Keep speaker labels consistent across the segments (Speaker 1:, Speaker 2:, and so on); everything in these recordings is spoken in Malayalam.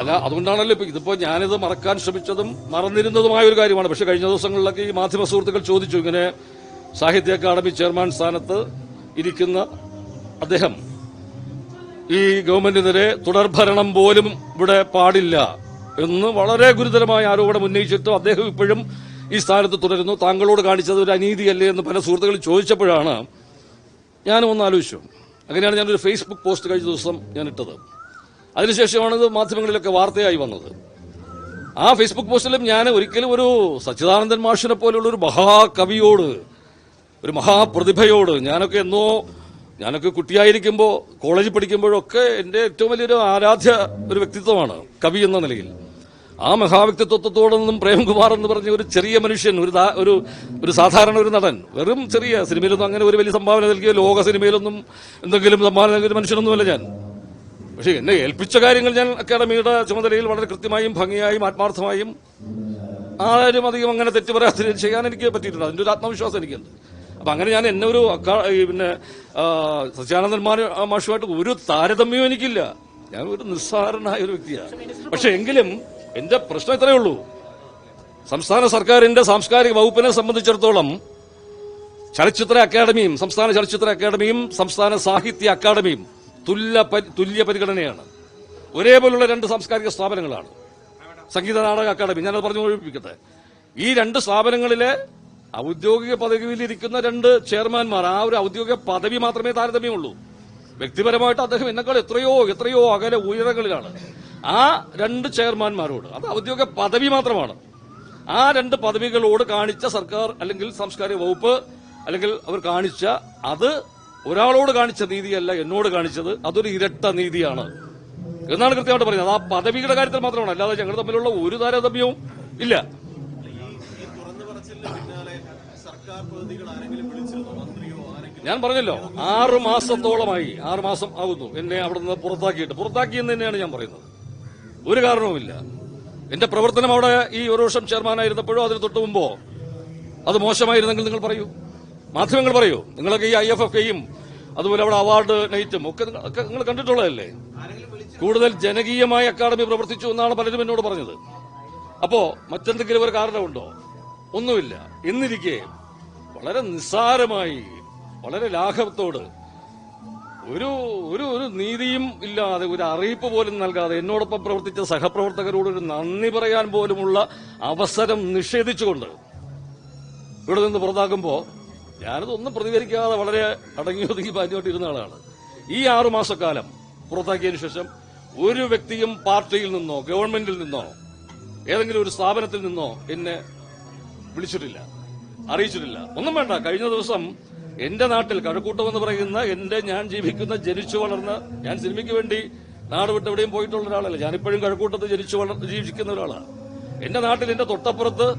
Speaker 1: അല്ല അതുകൊണ്ടാണല്ലോ ഇപ്പൊ ഇതിപ്പോ ഞാനിത് മറക്കാൻ ശ്രമിച്ചതും മറന്നിരുന്നതുമായ ഒരു കാര്യമാണ്. പക്ഷെ കഴിഞ്ഞ ദിവസങ്ങളിലൊക്കെ ഈ മാധ്യമ സുഹൃത്തുക്കൾ ചോദിച്ചു. ഇങ്ങനെ സാഹിത്യ അക്കാദമി ചെയർമാൻ സ്ഥാനത്ത് ഇരിക്കുന്ന അദ്ദേഹം ഈ ഗവൺമെന്റിനെതിരെ തുടർഭരണം പോലും ഇവിടെ പാടില്ല എന്ന് വളരെ ഗുരുതരമായ ആരോപണം ഉന്നയിച്ചിട്ടും അദ്ദേഹം ഇപ്പോഴും ഈ സ്ഥാനത്ത് തുടരുന്നു. താങ്കളോട് കാണിച്ചത് ഒരു അനീതിയല്ലേ എന്ന് പല സുഹൃത്തുക്കൾ ചോദിച്ചപ്പോഴാണ് ഞാനും ഒന്ന് ആലോചിച്ചു. അങ്ങനെയാണ് ഞാനൊരു ഫേസ്ബുക്ക് പോസ്റ്റ് കഴിഞ്ഞ ദിവസം ഞാൻ ഇട്ടത് അതിനുശേഷമാണ് ഇത് മാധ്യമങ്ങളിലൊക്കെ വാർത്തയായി വന്നത്. ആ ഫേസ്ബുക്ക് പോസ്റ്റിലും ഞാൻ ഒരിക്കലും ഒരു സച്ചിദാനന്ദൻ മാഷിനെ പോലുള്ള ഒരു മഹാകവിയോട് ഒരു മഹാപ്രതിഭയോട് ഞാനൊക്കെ എന്നോ ഞാനൊക്കെ കുട്ടിയായിരിക്കുമ്പോൾ കോളേജിൽ പഠിക്കുമ്പോഴൊക്കെ എന്റെ ഏറ്റവും വലിയൊരു ആരാധ്യ ഒരു വ്യക്തിത്വമാണ് കവി എന്ന നിലയിൽ. ആ മഹാവ്യക്തിത്വത്തോടെ നിന്നും പ്രേംകുമാർ എന്ന് പറഞ്ഞ ഒരു ചെറിയ മനുഷ്യൻ ഒരു ഒരു ഒരു സാധാരണ ഒരു നടൻ വെറും ചെറിയ സിനിമയിലൊന്നും അങ്ങനെ ഒരു വലിയ സംഭാവന നൽകിയ ലോക സിനിമയിലൊന്നും എന്തെങ്കിലും സംഭാവന നൽകിയ മനുഷ്യനൊന്നുമല്ല ഞാൻ. പക്ഷേ എന്നെ ഏൽപ്പിച്ച കാര്യങ്ങൾ ഞാൻ അക്കാദമിയുടെ ചുമതലയിൽ വളരെ കൃത്യമായും ഭംഗിയായും ആത്മാർത്ഥമായും ആരും അധികം അങ്ങനെ തെറ്റ് പറയാത്ത ചെയ്യാൻ എനിക്ക് പറ്റിയിട്ടുണ്ട്. അതിന്റെ ഒരു ആത്മവിശ്വാസം എനിക്കുണ്ട്. അപ്പം അങ്ങനെ ഞാൻ എന്നെ ഒരു പിന്നെ ആ, സത്യാനന്ദൻ മാഷുമായിട്ട് ഒരു താരതമ്യവും എനിക്കില്ല. ഞാൻ ഒരു നിസ്സാരനായ ഒരു വ്യക്തിയാണ്. പക്ഷെ എങ്കിലും എന്റെ പ്രശ്നം ഇത്രയേ ഉള്ളൂ. സംസ്ഥാന സർക്കാരിന്റെ സാംസ്കാരിക വകുപ്പിനെ സംബന്ധിച്ചിടത്തോളം ചലച്ചിത്ര അക്കാദമിയും സംസ്ഥാന ചലച്ചിത്ര അക്കാദമിയും സംസ്ഥാന സാഹിത്യ അക്കാദമിയും തുല്യ തുല്യ പരിഗണനയാണ്. ഒരേപോലുള്ള രണ്ട് സാംസ്കാരിക സ്ഥാപനങ്ങളാണ്. സംഗീത നാടക അക്കാദമി ഞാനത് പറഞ്ഞു ഒഴിപ്പിക്കട്ടെ. ഈ രണ്ട് സ്ഥാപനങ്ങളിലെ ഔദ്യോഗിക പദവിയിലിരിക്കുന്ന രണ്ട് ചെയർമാൻമാർ ആ ഒരു ഔദ്യോഗിക പദവി മാത്രമേ താരതമ്യമുള്ളൂ. വ്യക്തിപരമായിട്ട് അദ്ദേഹം എന്നെക്കാൾ എത്രയോ എത്രയോ അകലെ ഉയരങ്ങളിലാണ്. ആ രണ്ട് ചെയർമാൻമാരോട് അത് ഔദ്യോഗിക പദവി മാത്രമാണ്. ആ രണ്ട് പദവികളോട് കാണിച്ച സർക്കാർ അല്ലെങ്കിൽ സാംസ്കാരിക വകുപ്പ് അല്ലെങ്കിൽ അവർ കാണിച്ച അത് ഒരാളോട് കാണിച്ച നീതിയല്ല എന്നോട് കാണിച്ചത് അതൊരു ഇരട്ട നീതിയാണ്. എന്നാണ് കൃത്യമായിട്ട് പറയുന്നത്. ആ പദവിയുടെ കാര്യത്തിൽ മാത്രമാണ്. അല്ലാതെ ഞങ്ങൾ തമ്മിലുള്ള ഒരു താരതമ്യവും ഇല്ല. ഞാൻ പറഞ്ഞല്ലോ ആറു മാസത്തോളമായി ആറു മാസം ആകുന്നു എന്നെ അവിടെ നിന്ന് പുറത്താക്കിയിട്ട്. പുറത്താക്കിയെന്ന് തന്നെയാണ് ഞാൻ പറയുന്നത്. ഒരു കാരണവുമില്ല. എന്റെ പ്രവർത്തനം അവിടെ ഈ ഒരു വർഷം ചെയർമാനായിരുന്നപ്പോഴോ അതിന് തൊട്ട് മുമ്പോ? അത് മോശമായിരുന്നെങ്കിൽ നിങ്ങൾ പറയൂ. മാധ്യമങ്ങൾ പറയൂ. നിങ്ങളൊക്കെ ഈ ഐ എഫ് എഫ് കെയും അതുപോലെ അവിടെ അവാർഡ് നൈറ്റും ഒക്കെ നിങ്ങൾ- കണ്ടിട്ടുള്ളതല്ലേ? കൂടുതൽ ജനകീയമായ അക്കാദമി പ്രവർത്തിച്ചു എന്നാണ് പലരും എന്നോട് പറഞ്ഞത്. അപ്പോ മറ്റെന്തെങ്കിലും ഒരു കാരണമുണ്ടോ? ഒന്നുമില്ല. എന്നിരിക്കെ വളരെ നിസ്സാരമായി വളരെ ലാഘവത്തോട് ഒരു ഒരു ഒരു നീതിയും ഇല്ലാതെ ഒരു അറിയിപ്പ് പോലും നൽകാതെ എന്നോടൊപ്പം പ്രവർത്തിച്ച സഹപ്രവർത്തകരോട് ഒരു നന്ദി പറയാൻ പോലുമുള്ള അവസരം നിഷേധിച്ചുകൊണ്ട് ഇവിടെ നിന്ന് പുറത്താക്കുമ്പോൾ ഞാനതൊന്നും പ്രതികരിക്കാതെ വളരെ അടങ്ങി ഒതുങ്ങി പാഞ്ഞോട്ടിരുന്ന ആളാണ്. ഈ ആറുമാസക്കാലം പുറത്താക്കിയതിനു ശേഷം ഒരു വ്യക്തിയും പാർട്ടിയിൽ നിന്നോ ഗവൺമെന്റിൽ നിന്നോ ഏതെങ്കിലും ഒരു സ്ഥാപനത്തിൽ നിന്നോ എന്നെ വിളിച്ചിട്ടില്ല. അറിയിച്ചിട്ടില്ല. ഒന്നും വേണ്ട. കഴിഞ്ഞ ദിവസം എന്റെ നാട്ടിൽ കഴക്കൂട്ടം എന്ന് പറയുന്ന എന്റെ ഞാൻ ജീവിക്കുന്ന ജനിച്ചു വളർന്ന ഞാൻ സിനിമയ്ക്ക് വേണ്ടി നാട് വിട്ട് എവിടെയും പോയിട്ടുള്ള ഒരാളല്ല. ഞാനിപ്പോഴും കഴക്കൂട്ടത്ത് ജനിച്ചു വളർ ജീവിക്കുന്ന ഒരാളാണ്. എന്റെ നാട്ടിൽ എന്റെ തൊട്ടപ്പുറത്ത്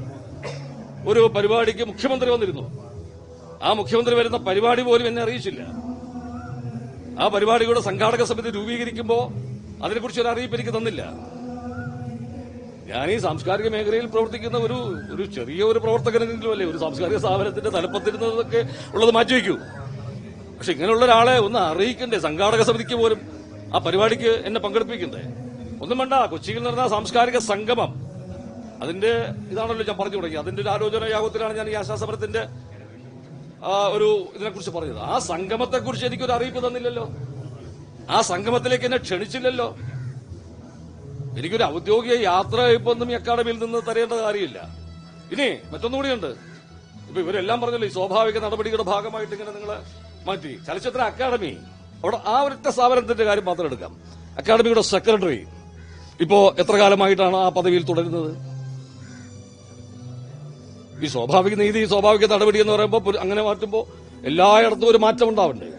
Speaker 1: ഒരു പരിപാടിക്ക് മുഖ്യമന്ത്രി വന്നിരുന്നു. ആ മുഖ്യമന്ത്രി വരുന്ന പരിപാടി പോലും എന്നെ അറിയിച്ചില്ല. ആ പരിപാടിയുടെ സംഘാടക സമിതി രൂപീകരിക്കുമ്പോൾ അതിനെക്കുറിച്ച് ഒരു അറിയിപ്പ് എനിക്ക് തന്നില്ല. ഞാൻ ഈ സാംസ്കാരിക മേഖലയിൽ പ്രവർത്തിക്കുന്ന ഒരു ഒരു ചെറിയ ഒരു പ്രവർത്തകനെങ്കിലും അല്ലേ ഒരു സാംസ്കാരിക സ്ഥാപനത്തിന്റെ തലപ്പത്തിരുന്നതൊക്കെ ഉള്ളത് മാറ്റിവെക്കൂ പക്ഷെ ഇങ്ങനെയുള്ള ഒരാളെ ഒന്ന് അറിയിക്കണ്ടേ സംഘാടക സമിതിക്ക് പോലും? ആ പരിപാടിക്ക് എന്നെ പങ്കെടുപ്പിക്കണ്ടേ? ഒന്നും വേണ്ട കൊച്ചിയിൽ നടന്ന സാംസ്കാരിക സംഗമം. അതിന്റെ ഇതാണല്ലോ ഞാൻ പറഞ്ഞു തുടങ്ങി അതിന്റെ ഒരു ആലോചന യാഗത്തിലാണ് ഞാൻ ഈ ആശാസമരത്തിന്റെ ഒരു ഇതിനെക്കുറിച്ച് പറഞ്ഞത്. ആ സംഗമത്തെക്കുറിച്ച് എനിക്കൊരു അറിയിപ്പ് തന്നില്ലല്ലോ. ആ സംഗമത്തിലേക്ക് എന്നെ ക്ഷണിച്ചില്ലല്ലോ. എനിക്കൊരു ഔദ്യോഗിക യാത്ര ഇപ്പൊ ഒന്നും ഈ അക്കാദമിയിൽ നിന്ന് തരേണ്ട കാര്യമില്ല. ഇനി മറ്റൊന്നുകൂടിയുണ്ട് ഇപ്പൊ ഇവരെല്ലാം പറഞ്ഞല്ലോ ഈ സ്വാഭാവിക നടപടിയുടെ ഭാഗമായിട്ട് ഇങ്ങനെ നിങ്ങളെ മാറ്റി. ചലച്ചിത്ര അക്കാദമി അവിടെ ആ ഒരൊറ്റ സ്ഥാപനത്തിന്റെ കാര്യം മാത്രം എടുക്കാം. അക്കാദമിയുടെ സെക്രട്ടറി ഇപ്പോ എത്ര കാലമായിട്ടാണ് ആ പദവിയിൽ തുടരുന്നത്? ഈ സ്വാഭാവിക നീതി സ്വാഭാവിക നടപടി എന്ന് പറയുമ്പോൾ അങ്ങനെ മാറ്റുമ്പോൾ എല്ലായിടത്തും ഒരു മാറ്റം ഉണ്ടാവണ്ടേ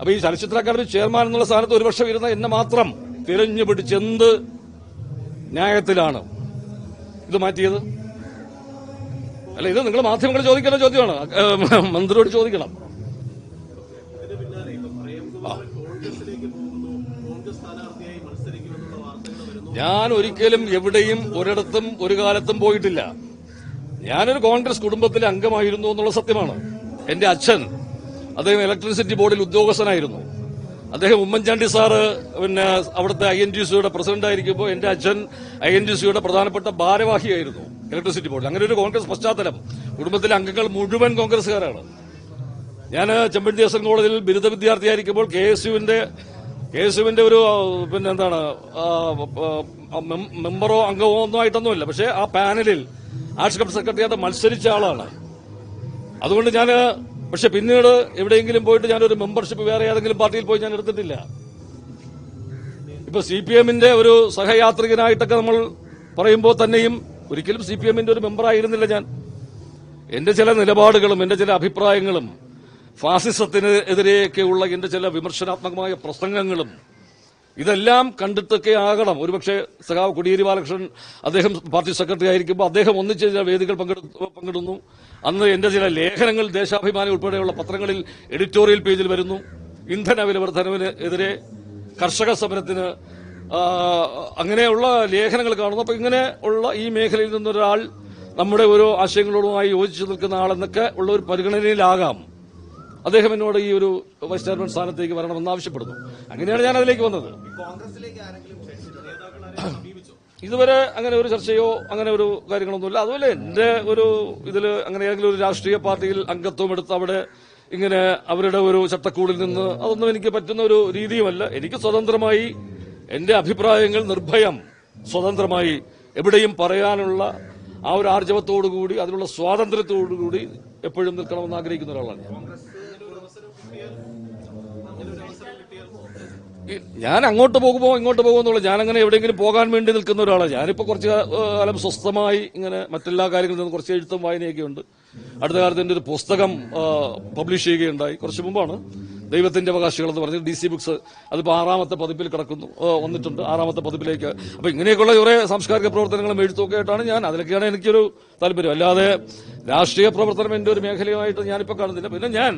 Speaker 1: അപ്പൊ ഈ ചലച്ചിത്ര അക്കാദമി ചെയർമാൻ എന്നുള്ള സ്ഥാനത്ത് ഒരു വർഷം ഇരുന്ന എന്നെ മാത്രം തിരഞ്ഞു പിടിച്ചെന്ത് ന്യായത്തിലാണ്? ഇത് മാറ്റിയത്? അല്ല ഇത് നിങ്ങൾ മാധ്യമങ്ങൾ ചോദിക്കുന്ന ചോദ്യമാണ്. മന്ത്രിയോട് ചോദിക്കണം. ഞാൻ ഒരിക്കലും എവിടെയും ഒരിടത്തും ഒരു കാലത്തും പോയിട്ടില്ല. ഞാനൊരു കോൺഗ്രസ് കുടുംബത്തിലെ അംഗമായിരുന്നു എന്നുള്ള സത്യമാണ്. എന്റെ അച്ഛൻ അദ്ദേഹം ഇലക്ട്രിസിറ്റി ബോർഡിൽ ഉദ്യോഗസ്ഥനായിരുന്നു. അദ്ദേഹം ഉമ്മൻചാണ്ടി സാറ് പിന്നെ അവിടുത്തെ ഐ എൻ ടി സിയുടെ പ്രസിഡന്റ് ആയിരിക്കുമ്പോൾ എന്റെ അച്ഛൻ ഐ എൻ ടി സിയുടെ പ്രധാനപ്പെട്ട ഭാരവാഹിയായിരുന്നു ഇലക്ട്രിസിറ്റി ബോർഡിൽ അങ്ങനെ ഒരു കോൺഗ്രസ് പശ്ചാത്തലം. കുടുംബത്തിലെ അംഗങ്ങൾ മുഴുവൻ കോൺഗ്രസ്സുകാരാണ്. ഞാൻ ചെമ്പൻ ദേവസ്വം കോളേജിൽ ബിരുദ വിദ്യാർത്ഥിയായിരിക്കുമ്പോൾ കെ എസ് യുവിന്റെ കെ എസ് യുവിന്റെ ഒരു പിന്നെ എന്താണ് മെമ്പറോ അംഗമോ ഒന്നും ആയിട്ടൊന്നുമില്ല. പക്ഷേ ആ പാനലിൽ ആർട്സ് ക്ലബ് സെക്രട്ടറിയായിട്ട് മത്സരിച്ച ആളാണ്. അതുകൊണ്ട് ഞാൻ പക്ഷെ പിന്നീട് എവിടെയെങ്കിലും പോയിട്ട് ഞാനൊരു മെമ്പർഷിപ്പ് വേറെ ഏതെങ്കിലും പാർട്ടിയിൽ പോയി ഞാൻ എടുത്തിട്ടില്ല. ഇപ്പൊ സി പി എമ്മിന്റെ ഒരു സഹയാത്രികനായിട്ടൊക്കെ നമ്മൾ പറയുമ്പോൾ തന്നെയും ഒരിക്കലും സി പി എമ്മിന്റെ ഒരു മെമ്പറായിരുന്നില്ല ഞാൻ. എന്റെ ചില നിലപാടുകളും എന്റെ ചില അഭിപ്രായങ്ങളും ഫാസിസത്തിന് എതിരെയൊക്കെയുള്ള എന്റെ ചില വിമർശനാത്മകമായ പ്രസംഗങ്ങളും ഇതെല്ലാം കണ്ടിട്ടൊക്കെ ആകണം. ഒരുപക്ഷെ സഖാവ് കൊടിയേരി ബാലകൃഷ്ണൻ അദ്ദേഹം പാർട്ടി സെക്രട്ടറി ആയിരിക്കുമ്പോൾ അദ്ദേഹം ഒന്നിച്ച് ചില വേദികൾ പങ്കെടുത്തു അന്ന് എന്റെ ചില ലേഖനങ്ങൾ ദേശാഭിമാനി ഉൾപ്പെടെയുള്ള പത്രങ്ങളിൽ എഡിറ്റോറിയൽ പേജിൽ വരുന്നു. ഇന്ധന വില വർധനവിന് എതിരെ കർഷക സമരത്തിന് അങ്ങനെയുള്ള ലേഖനങ്ങൾ കാണുന്നു. അപ്പൊ ഇങ്ങനെ ഉള്ള ഈ മേഖലയിൽ നിന്നൊരാൾ നമ്മുടെ ഓരോ ആശയങ്ങളോടുമായി യോജിച്ചു നിൽക്കുന്ന ആളെന്നൊക്കെ ഉള്ള ഒരു പരിഗണനയിലാകാം. അദ്ദേഹം എന്നോട് ഈ ഒരു വൈസ് ചെയർമാൻ സ്ഥാനത്തേക്ക് വരണമെന്ന് ആവശ്യപ്പെടുന്നു. അങ്ങനെയാണ് ഞാൻ അതിലേക്ക് വന്നത്. ഇതുവരെ അങ്ങനെ ഒരു ചർച്ചയോ അങ്ങനെ ഒരു കാര്യങ്ങളൊന്നുമില്ല. അതുപോലെ എന്റെ ഒരു ഇതിൽ അങ്ങനെ ഏതെങ്കിലും ഒരു രാഷ്ട്രീയ പാർട്ടിയിൽ അംഗത്വം എടുത്ത് അവിടെ ഇങ്ങനെ അവരുടെ ഒരു ചട്ടക്കൂടിൽ നിന്ന് അതൊന്നും എനിക്ക് പറ്റുന്ന ഒരു രീതിയുമല്ല. എനിക്ക് സ്വതന്ത്രമായി എന്റെ അഭിപ്രായങ്ങൾ നിർഭയം സ്വതന്ത്രമായി എവിടെയും പറയാനുള്ള ആ ഒരു ആർജവത്തോടുകൂടി അതിനുള്ള സ്വാതന്ത്ര്യത്തോടുകൂടി എപ്പോഴും നിൽക്കണമെന്ന് ആഗ്രഹിക്കുന്ന ഒരാളാണ് ഞാൻ അങ്ങോട്ട് പോകുമോ ഇങ്ങോട്ട് പോകുമോ എന്നുള്ള ഞാൻ അങ്ങനെ എവിടെയെങ്കിലും പോകാൻ വേണ്ടി നിൽക്കുന്ന ഒരാളാണ്. ഞാനിപ്പോ കുറച്ച് കാലം സ്വസ്ഥമായി ഇങ്ങനെ മറ്റെല്ലാ കാര്യങ്ങളിൽ നിന്നും കുറച്ച് എഴുത്തും വായനയൊക്കെ ഉണ്ട്. അടുത്ത കാലത്ത് എന്റെ ഒരു പുസ്തകം പബ്ലിഷ് ചെയ്യുകയുണ്ടായി. കുറച്ച് മുമ്പാണ് ദൈവത്തിന്റെ അവകാശികൾ എന്ന് പറഞ്ഞ് ഡി സി ബുക്സ് അതിപ്പോ ആറാമത്തെ പതിപ്പിൽ കിടക്കുന്നു. വന്നിട്ടുണ്ട് ആറാമത്തെ പതിപ്പിലേക്ക്. അപ്പൊ ഇങ്ങനെയൊക്കെയുള്ള കുറെ സാംസ്കാരിക പ്രവർത്തനങ്ങളും എഴുത്തൊക്കെ ആയിട്ടാണ് ഞാൻ അതിലൊക്കെയാണ് എനിക്കൊരു താല്പര്യം. അല്ലാതെ രാഷ്ട്രീയ പ്രവർത്തനം എന്റെ ഒരു മേഖലയുമായിട്ട് ഞാനിപ്പോ കാണുന്നില്ല. പിന്നെ ഞാൻ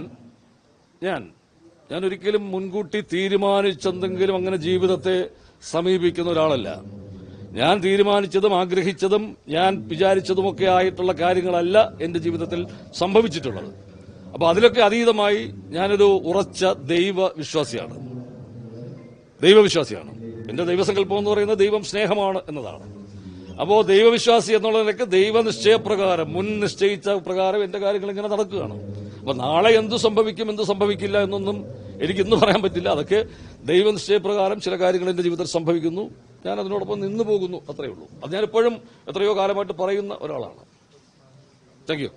Speaker 1: ഞാൻ ഞാൻ ഒരിക്കലും മുൻകൂട്ടി തീരുമാനിച്ചെന്തെങ്കിലും അങ്ങനെ ജീവിതത്തെ സമീപിക്കുന്ന ഒരാളല്ല. ഞാൻ തീരുമാനിച്ചതും ആഗ്രഹിച്ചതും ഞാൻ വിചാരിച്ചതുമൊക്കെ ആയിട്ടുള്ള കാര്യങ്ങളല്ല എന്റെ ജീവിതത്തിൽ സംഭവിച്ചിട്ടുള്ളത്. അപ്പൊ അതിലൊക്കെ അതീതമായി ഞാനൊരു ഉറച്ച ദൈവ വിശ്വാസിയാണ്. ദൈവവിശ്വാസിയാണ് എന്റെ ദൈവസങ്കല്പം എന്ന് പറയുന്നത് ദൈവം സ്നേഹമാണ് എന്നതാണ്. അപ്പോ ദൈവവിശ്വാസി എന്നുള്ള നിലയ്ക്ക് ദൈവനിശ്ചയപ്രകാരം മുൻ നിശ്ചയിച്ച പ്രകാരം എന്റെ കാര്യങ്ങൾ ഇങ്ങനെ നടക്കുകയാണ്. അപ്പൊ നാളെ എന്ത് സംഭവിക്കും എന്ത് സംഭവിക്കില്ല എന്നൊന്നും എനിക്ക് ഇന്ന് പറയാൻ പറ്റില്ല. അതൊക്കെ ദൈവനിശ്ചയപ്രകാരം ചില കാര്യങ്ങൾ എന്റെ ജീവിതത്തിൽ സംഭവിക്കുന്നു. ഞാൻ അതിനോടൊപ്പം നിന്നു പോകുന്നു അത്രയേ ഉള്ളൂ. അത് ഞാൻ എപ്പോഴും എത്രയോ കാലമായിട്ട് പറയുന്ന ഒരാളാണ്. Thank you